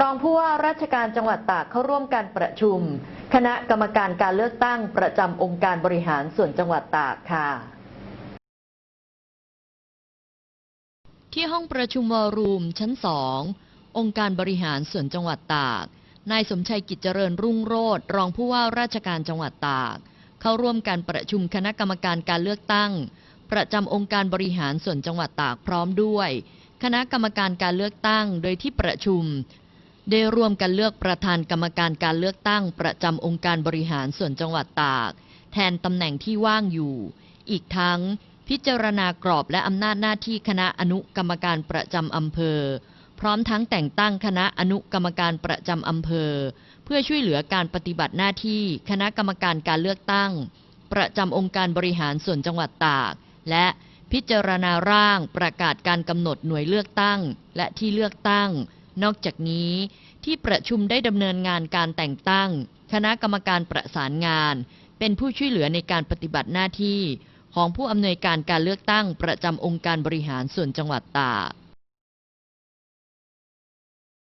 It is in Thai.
รองผู้ว่าราชการจังหวัดตากเข้าร่วมการประชุม คณะกรรมการการเลือกตั้งประจำองค์การบริหารส่วนจังหวัดตากค่ะ ที่ห้องประชุมวอลลุ่มชั้นสององค์การบริหารส่วนจังหวัดตาก นายสมชัยกิจเจริญรุ่งโรจน์รองผู้ว่าราชการจังหวัดตาก เข้าร่วมการประชุมคณะกรรมการการเลือกตั้ง ประจำองค์การบริหารส่วนจังหวัดตากพร้อมด้วย คณะกรรมการการเลือกตั้ง โดยที่ประชุม ได้ร่วมกันเลือกประธานกรรมการการเลือกตั้งประจำองค์การบริหารส่วนจังหวัดตาก แทนตำแหน่งที่ว่างอยู่ อีกทั้งพิจารณากรอบและอำนาจหน้าที่คณะอนุกรรมการประจำอำเภอ พร้อมทั้งแต่งตั้งคณะอนุกรรมการประจำอำเภอ เพื่อช่วยเหลือการปฏิบัติหน้าที่คณะกรรมการการเลือกตั้ง ประจำองค์การบริหารส่วนจังหวัดตาก และพิจารณาร่างประกาศการกำหนดหน่วยเลือกตั้ง และที่เลือกตั้ง นอกจากนี้ที่ประชุมได้ดำเนินงานการแต่งตั้ง คณะกรรมการประสานงาน เป็นผู้ช่วยเหลือในการปฏิบัติหน้าที่ ของผู้อำนวยการการเลือกตั้งประจำองค์การบริหารส่วนจังหวัดตาก